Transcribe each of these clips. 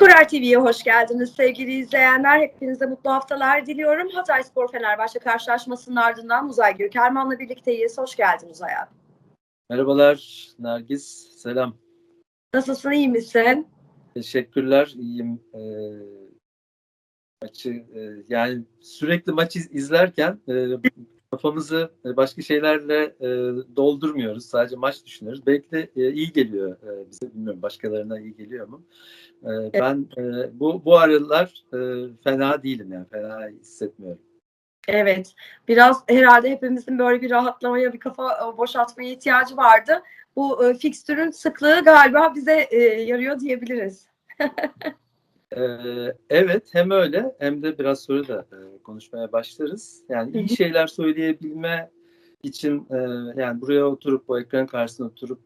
Skorer TV'ye hoş geldiniz sevgili izleyenler. Hepinize mutlu haftalar diliyorum. Hatay Spor Fenerbahçe karşılaşmasının ardından Uzay Gökerman'la birlikteyiz. Hoş geldin Uzay abi. Merhabalar Nergis, selam. Nasılsın, iyi misin? Teşekkürler, iyiyim. Ee, maçı e, yani sürekli maçı iz- izlerken e, kafamızı e, başka şeylerle e, doldurmuyoruz. Sadece maç düşünüyoruz. Belki de e, iyi geliyor e, bize, bilmiyorum başkalarına iyi geliyor mu? E, ben e, bu bu aralar e, fena değilim yani fena hissetmiyorum. Evet, biraz herhalde hepimizin böyle bir rahatlamaya, bir kafa e, boşaltmaya ihtiyacı vardı. Bu e, fikstürün sıklığı galiba bize e, yarıyor diyebiliriz. Ee, evet hem öyle hem de biraz sonra da e, konuşmaya başlarız. Yani iyi şeyler söyleyebilme için e, yani buraya oturup bu ekran karşısına oturup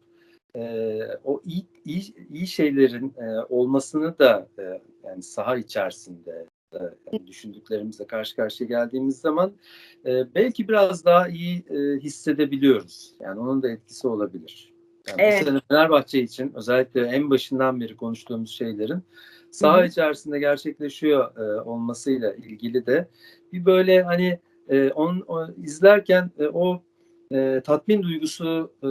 e, o iyi, iyi, iyi şeylerin e, olmasını da e, yani saha içerisinde e, yani düşündüklerimizle karşı karşıya geldiğimiz zaman e, belki biraz daha iyi e, hissedebiliyoruz. Yani onun da etkisi olabilir. Yani Evet. sene Fenerbahçe için özellikle en başından beri konuştuğumuz şeylerin saha içerisinde gerçekleşiyor e, olmasıyla ilgili de bir böyle hani e, on, o, izlerken e, o e, tatmin duygusu e,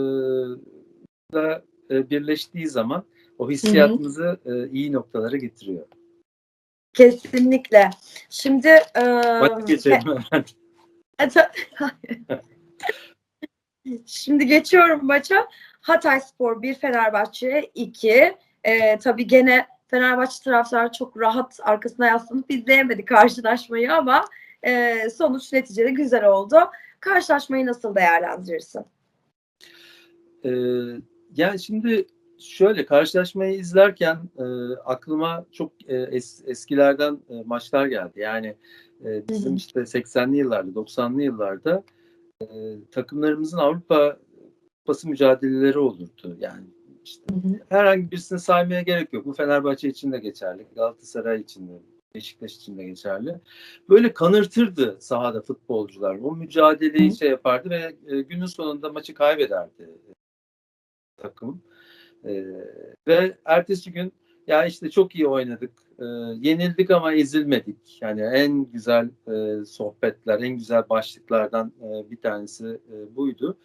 da e, birleştiği zaman o hissiyatımızı e, iyi noktalara getiriyor. Kesinlikle. Şimdi e, Hadi geçelim hemen. E, Şimdi geçiyorum maça. Hatay Spor 1, Fenerbahçe 2. Ee, tabii gene Fenerbahçe taraftarı çok rahat arkasına yaslanıp izleyemedi karşılaşmayı ama e, sonuç neticede güzel oldu. Karşılaşmayı nasıl değerlendirirsin? Ee, yani şimdi şöyle karşılaşmayı izlerken e, aklıma çok e, es- eskilerden e, maçlar geldi. Yani e, bizim işte 80'li yıllarda, 90'lı yıllarda e, takımlarımızın Avrupa Kupası mücadeleleri olurdu. Yani işte herhangi birisini saymaya gerek yok. Bu Fenerbahçe için de geçerli, Galatasaray için de, Beşiktaş için de geçerli. Böyle kanırtırdı sahada futbolcular. O mücadeleyi Hı. şey yapardı ve e, günün sonunda maçı kaybederdi e, takım. E, ve ertesi gün ya işte çok iyi oynadık, e, yenildik ama ezilmedik. Yani en güzel e, sohbetler, en güzel başlıklardan e, bir tanesi e, buydu.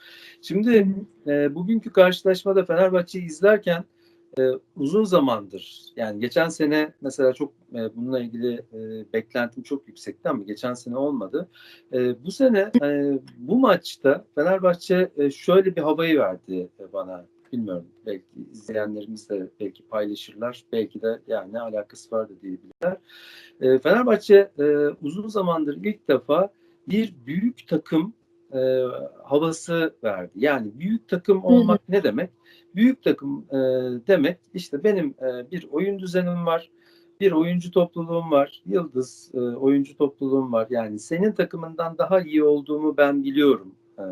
Şimdi e, bugünkü karşılaşmada Fenerbahçe'yi izlerken e, uzun zamandır yani geçen sene mesela çok e, bununla ilgili e, beklentim çok yüksekti ama geçen sene olmadı. E, bu sene e, bu maçta Fenerbahçe e, şöyle bir havayı verdi e, bana. Bilmiyorum belki izleyenlerimiz de belki paylaşırlar. Belki de yani ne alakası var da diyebilirler. E, Fenerbahçe e, uzun zamandır ilk defa bir büyük takım e, havası verdi. Yani büyük takım olmak ne demek? Büyük takım e, demek işte benim e, bir oyun düzenim var, bir oyuncu topluluğum var, yıldız e, oyuncu topluluğum var. Yani senin takımından daha iyi olduğumu ben biliyorum e,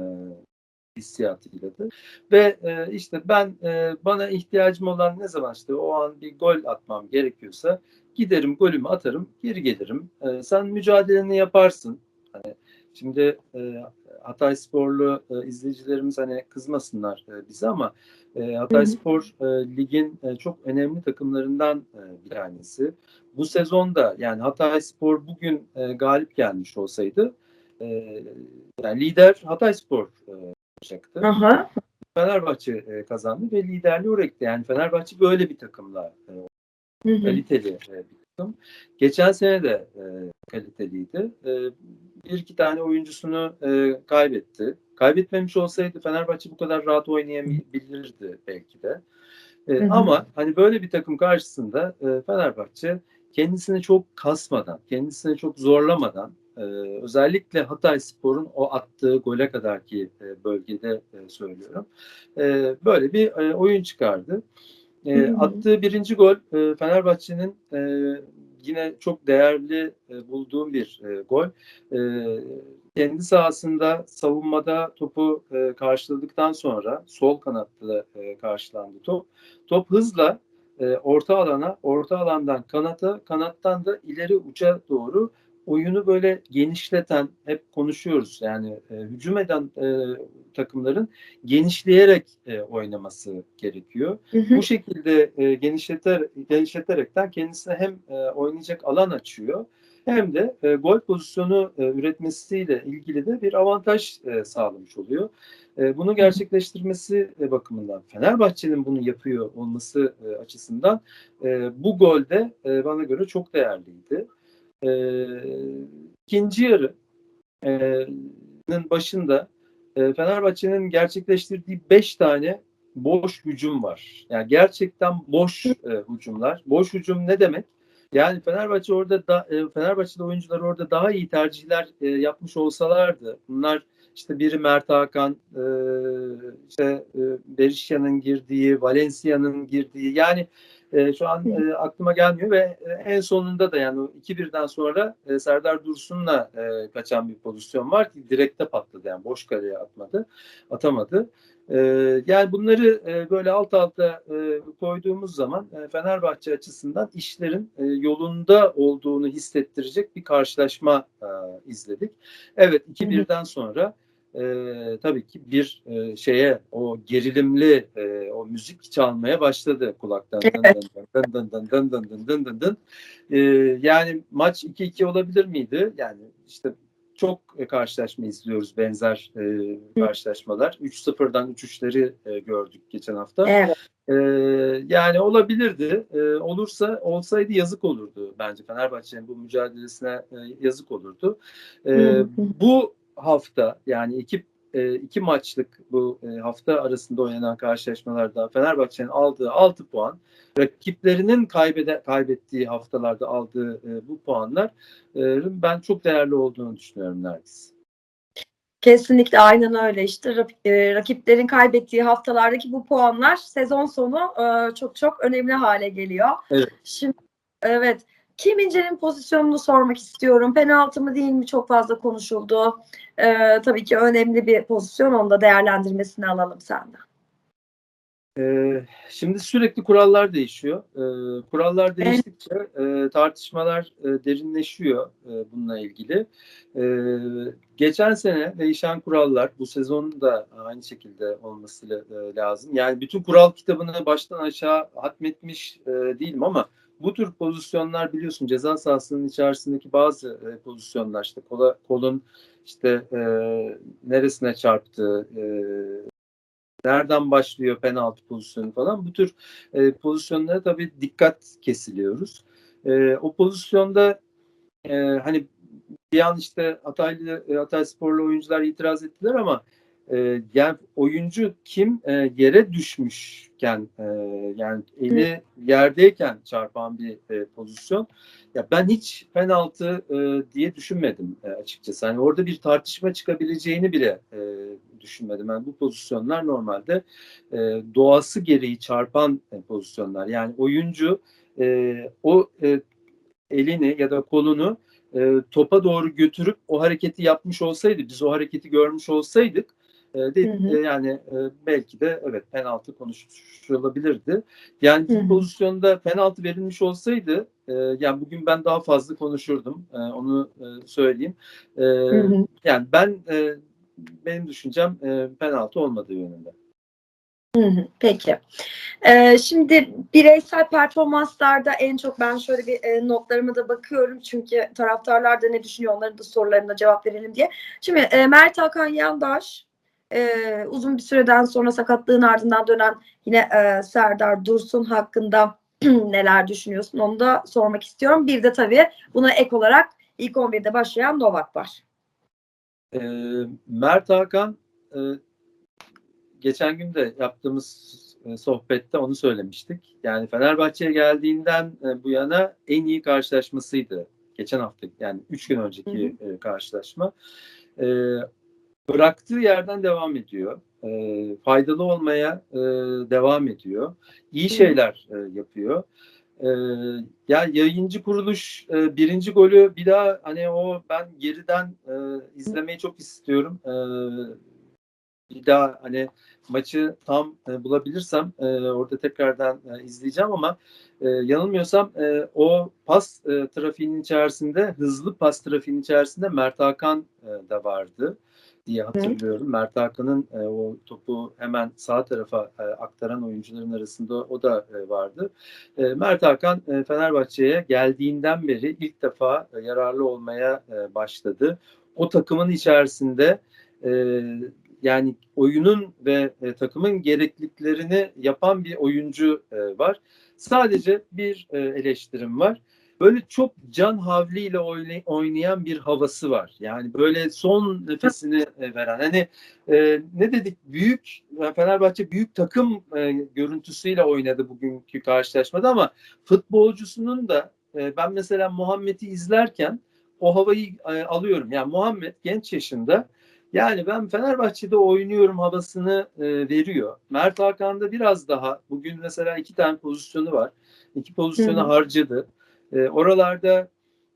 hissiyatıyla da. Ve e, işte ben e, bana ihtiyacım olan ne zaman işte o an bir gol atmam gerekiyorsa giderim golümü atarım geri gelirim. E, sen mücadeleni yaparsın. Hani şimdi e, Hatay Sporlu e, izleyicilerimiz hani kızmasınlar e, bize ama e, Hatay. Spor e, ligin e, çok önemli takımlarından e, bir tanesi. Bu sezonda yani Hatay Spor bugün e, galip gelmiş olsaydı e, yani lider Hatay Spor e, olacaktı. Aha. Fenerbahçe e, kazandı ve liderliği gitti. Yani Fenerbahçe böyle bir takımla e, Hı hı. kaliteli e, bir takım. Geçen sene de e, kaliteliydi. E, bir iki tane oyuncusunu e, kaybetti. Kaybetmemiş olsaydı Fenerbahçe bu kadar rahat oynayabilirdi belki de. E, Hı hı. ama hani böyle bir takım karşısında e, Fenerbahçe kendisini çok kasmadan, kendisini çok zorlamadan e, özellikle Hatay Spor'un o attığı gole kadarki e, bölgede e, söylüyorum. E, böyle bir e, oyun çıkardı. E, Hı hı. attığı birinci gol e, Fenerbahçe'nin e, yine çok değerli e, bulduğum bir e, gol. E, kendi sahasında savunmada topu e, karşıladıktan sonra sol kanatta e, karşılandı top. Top hızla e, orta alana, orta alandan kanata, kanattan da ileri uca doğru oyunu böyle genişleten, hep konuşuyoruz yani e, hücum eden e, takımların genişleyerek e, oynaması gerekiyor. Hı hı. Bu şekilde e, genişleter, genişleterekten kendisine hem e, oynayacak alan açıyor hem de e, gol pozisyonu e, üretmesiyle ilgili de bir avantaj e, sağlamış oluyor. E, bunu gerçekleştirmesi e, bakımından Fenerbahçe'nin bunu yapıyor olması e, açısından e, bu gol de e, bana göre çok değerliydi. E, ikinci yarı nin başında e, Fenerbahçe'nin gerçekleştirdiği 5 tane boş hücum var. Yani gerçekten boş e, hücumlar. Boş hücum ne demek? Yani Fenerbahçe orada da e, Fenerbahçe'de oyuncular orada daha iyi tercihler e, yapmış olsalardı. Bunlar işte biri Mert Hakan, e, işte e, Berisha'nın girdiği, Valencia'nın girdiği. Yani e, şu an e, aklıma gelmiyor ve e, en sonunda da yani o 2-1'den sonra e, Serdar Dursun'la e, kaçan bir pozisyon var ki direkte patladı yani boş kaleye atmadı, atamadı. E, yani bunları e, böyle alt alta e, koyduğumuz zaman e, Fenerbahçe açısından işlerin e, yolunda olduğunu hissettirecek bir karşılaşma e, izledik. Evet 2-1'den sonra e, tabii ki bir e, şeye o gerilimli e, o müzik çalmaya başladı kulaktan. Dın dın dın dın dın dın dın dın dın dın. E, yani maç 2-2 olabilir miydi? Yani işte çok e, karşılaşma izliyoruz benzer e, karşılaşmalar. 3-0'dan 3-3'leri e, gördük geçen hafta. Evet. E, yani olabilirdi. E, olursa olsaydı yazık olurdu bence Fenerbahçe'nin bu mücadelesine e, yazık olurdu. E, bu hafta yani iki e, iki maçlık bu e, hafta arasında oynanan karşılaşmalarda Fenerbahçe'nin aldığı 6 puan, rakiplerinin kaybede, kaybettiği haftalarda aldığı e, bu puanlar e, ben çok değerli olduğunu düşünüyorum Nergis. Kesinlikle aynen öyle işte e, rakiplerin kaybettiği haftalardaki bu puanlar sezon sonu e, çok çok önemli hale geliyor. Evet. Şimdi evet Kim İnce'nin pozisyonunu sormak istiyorum. Penaltı mı değil mi çok fazla konuşuldu. E, tabii ki önemli bir pozisyon onu da değerlendirmesini alalım senden. Ee, şimdi sürekli kurallar değişiyor. Ee, kurallar değiştikçe e, tartışmalar e, derinleşiyor e, bununla ilgili. Ee, geçen sene değişen kurallar bu sezonun da aynı şekilde olması e, lazım. Yani bütün kural kitabını baştan aşağı hatmetmiş e, değilim ama bu tür pozisyonlar biliyorsun ceza sahasının içerisindeki bazı e, pozisyonlar işte kola, kolun işte e, neresine çarptığı, e, nereden başlıyor penaltı pozisyonu falan bu tür e, pozisyonlara tabii dikkat kesiliyoruz. E, o pozisyonda e, hani bir an işte Hataylı, e, Hatay sporlu oyuncular itiraz ettiler ama e, yani oyuncu kim e, yere düşmüşken e, yani eli yerdeyken çarpan bir e, pozisyon. Ya ben hiç penaltı e, diye düşünmedim e, açıkçası. Hani orada bir tartışma çıkabileceğini bile e, düşünmedim. Yani bu pozisyonlar normalde e, doğası gereği çarpan e, pozisyonlar. Yani oyuncu e, o e, elini ya da kolunu e, topa doğru götürüp o hareketi yapmış olsaydı, biz o hareketi görmüş olsaydık e, de, Hı hı. e, yani e, belki de evet penaltı konuşulabilirdi. Yani bu pozisyonda penaltı verilmiş olsaydı e, yani bugün ben daha fazla konuşurdum. E, onu e, söyleyeyim. E, Hı hı. yani ben e, benim düşüncem e, penaltı olmadığı yönünde. Peki. Ee, şimdi bireysel performanslarda en çok ben şöyle bir e, notlarıma da bakıyorum çünkü taraftarlar da ne düşünüyor onların da sorularına cevap verelim diye. Şimdi e, Mert Hakan Yandaş e, uzun bir süreden sonra sakatlığın ardından dönen yine e, Serdar Dursun hakkında neler düşünüyorsun onu da sormak istiyorum. Bir de tabii buna ek olarak ilk 11'de başlayan Novak var. E, Mert Hakan e, geçen gün de yaptığımız e, sohbette onu söylemiştik. Yani Fenerbahçe'ye geldiğinden e, bu yana en iyi karşılaşmasıydı. Geçen hafta yani 3 gün önceki e, karşılaşma. Bıraktığı yerden devam ediyor. E, faydalı olmaya e, devam ediyor. İyi şeyler e, yapıyor. E, yani yayıncı kuruluş e, birinci golü bir daha hani o ben geriden e, izlemeyi çok istiyorum. E, bir daha hani maçı tam e, bulabilirsem e, orada tekrardan e, izleyeceğim ama e, yanılmıyorsam e, o pas e, trafiğinin içerisinde hızlı pas trafiğinin içerisinde Mert Hakan e, da vardı diye hatırlıyorum. Mert Hakan'ın e, o topu hemen sağ tarafa e, aktaran oyuncuların arasında o da e, vardı. E, Mert Hakan e, Fenerbahçe'ye geldiğinden beri ilk defa e, yararlı olmaya e, başladı. O takımın içerisinde e, yani oyunun ve e, takımın gerekliliklerini yapan bir oyuncu e, var. Sadece bir e, eleştirim var. Böyle çok can havliyle oynay- oynayan bir havası var. Yani böyle son nefesini e, veren. Hani e, ne dedik? Büyük Fenerbahçe büyük takım e, görüntüsüyle oynadı bugünkü karşılaşmada ama futbolcusunun da e, ben mesela Muhammed'i izlerken o havayı e, alıyorum. Yani Muhammed genç yaşında yani ben Fenerbahçe'de oynuyorum havasını e, veriyor. Mert Hakan'da biraz daha bugün mesela iki tane pozisyonu var. İki pozisyonu Hı hı. harcadı. E, oralarda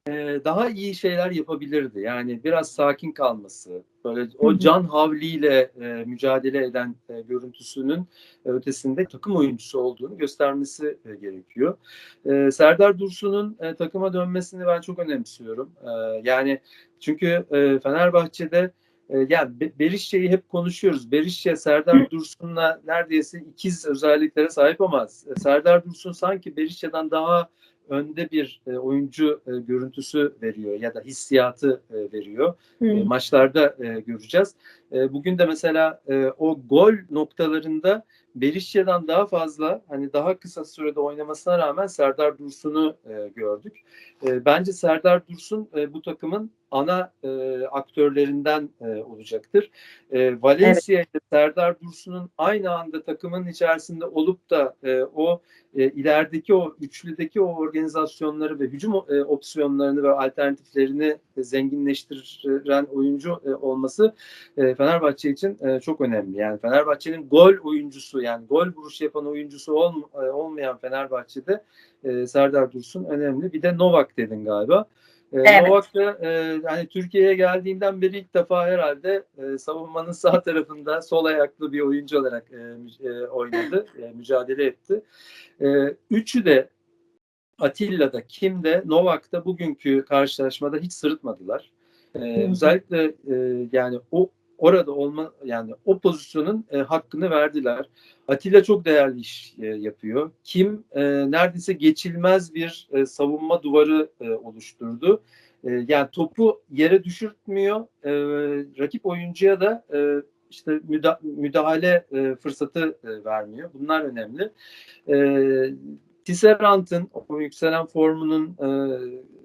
e, daha iyi şeyler yapabilirdi. Yani biraz sakin kalması, böyle o can havliyle e, mücadele eden e, görüntüsünün ötesinde takım oyuncusu olduğunu göstermesi e, gerekiyor. E, Serdar Dursun'un e, takıma dönmesini ben çok önemsiyorum. E, yani çünkü e, Fenerbahçe'de e, yani Be- Berişçe'yi hep konuşuyoruz. Berişçe Serdar Dursun'la neredeyse ikiz özelliklere sahip ama Serdar Dursun sanki Berişçe'den daha önde bir e, oyuncu e, görüntüsü veriyor ya da hissiyatı e, veriyor. Hı. E, maçlarda e, göreceğiz. E, bugün de mesela e, o gol noktalarında Berişçe'den daha fazla hani daha kısa sürede oynamasına rağmen Serdar Dursun'u e, gördük. E, bence Serdar Dursun e, bu takımın ana e, aktörlerinden e, olacaktır. E, Valencia ile Serdar Dursun'un aynı anda takımın içerisinde olup da e, o e, ilerideki o üçlüdeki o organizasyonları ve hücum e, opsiyonlarını ve alternatiflerini e, zenginleştiren oyuncu e, olması e, Fenerbahçe için e, çok önemli. Yani Fenerbahçe'nin gol oyuncusu yani gol vuruş yapan oyuncusu ol, e, olmayan Fenerbahçe'de e, Serdar Dursun önemli. Bir de Novak dedin galiba. E, Evet. Novak da e, hani Türkiye'ye geldiğinden beri ilk defa herhalde e, savunmanın sağ tarafında sol ayaklı bir oyuncu olarak e, e, oynadı, e, mücadele etti. E, üçü de Atilla'da, Kim'de, Novak'ta bugünkü karşılaşmada hiç sırıtmadılar. E, özellikle e, yani o orada olma yani o pozisyonun e, hakkını verdiler. Atilla çok değerli iş e, yapıyor. Kim e, neredeyse geçilmez bir e, savunma duvarı e, oluşturdu. E, yani topu yere düşürtmüyor. E, rakip oyuncuya da e, işte müda- müdahale e, fırsatı e, vermiyor. Bunlar önemli. E, Tisserant'ın o yükselen formunun e,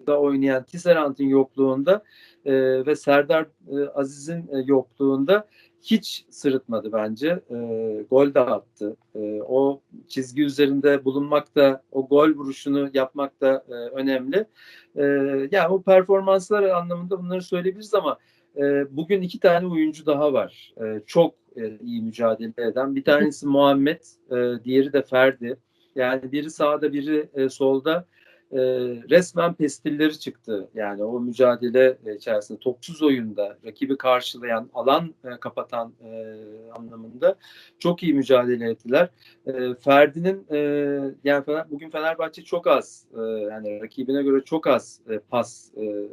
da oynayan Tisserant'ın yokluğunda e, ve Serdar e, Aziz'in e, yokluğunda hiç sırıtmadı bence. E, gol de attı. E, o çizgi üzerinde bulunmak da, o gol vuruşunu yapmak da e, önemli. E, yani o performanslar anlamında bunları söyleyebiliriz ama e, bugün iki tane oyuncu daha var. E, çok e, iyi mücadele eden. Bir tanesi Muhammed, e, diğeri de Ferdi. Yani biri sağda, biri e, solda e, resmen pestilleri çıktı. Yani o mücadele e, içerisinde topsuz oyunda rakibi karşılayan, alan e, kapatan e, anlamında çok iyi mücadele ettiler. E, Ferdi'nin e, yani Fener, bugün Fenerbahçe çok az e, yani rakibine göre çok az e, pas e,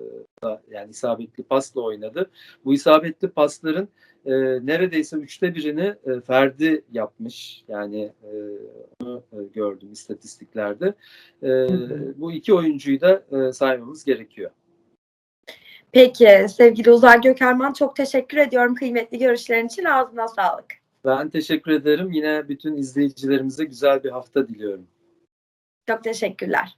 yani isabetli pasla oynadı. Bu isabetli pasların e, neredeyse üçte birini e, Ferdi yapmış. Yani e, onu e, gördüm istatistiklerde. E, bu iki oyuncuyu da e, saymamız gerekiyor. Peki sevgili Uzay Gökerman çok teşekkür ediyorum kıymetli görüşlerin için. Ağzına sağlık. Ben teşekkür ederim. Yine bütün izleyicilerimize güzel bir hafta diliyorum. Çok teşekkürler.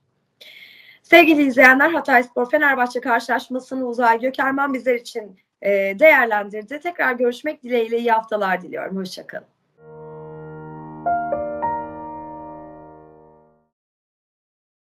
Sevgili izleyenler Hatayspor Fenerbahçe karşılaşmasını Uzay Gökerman bizler için değerlendirdi. Tekrar görüşmek dileğiyle iyi haftalar diliyorum. Hoşçakalın.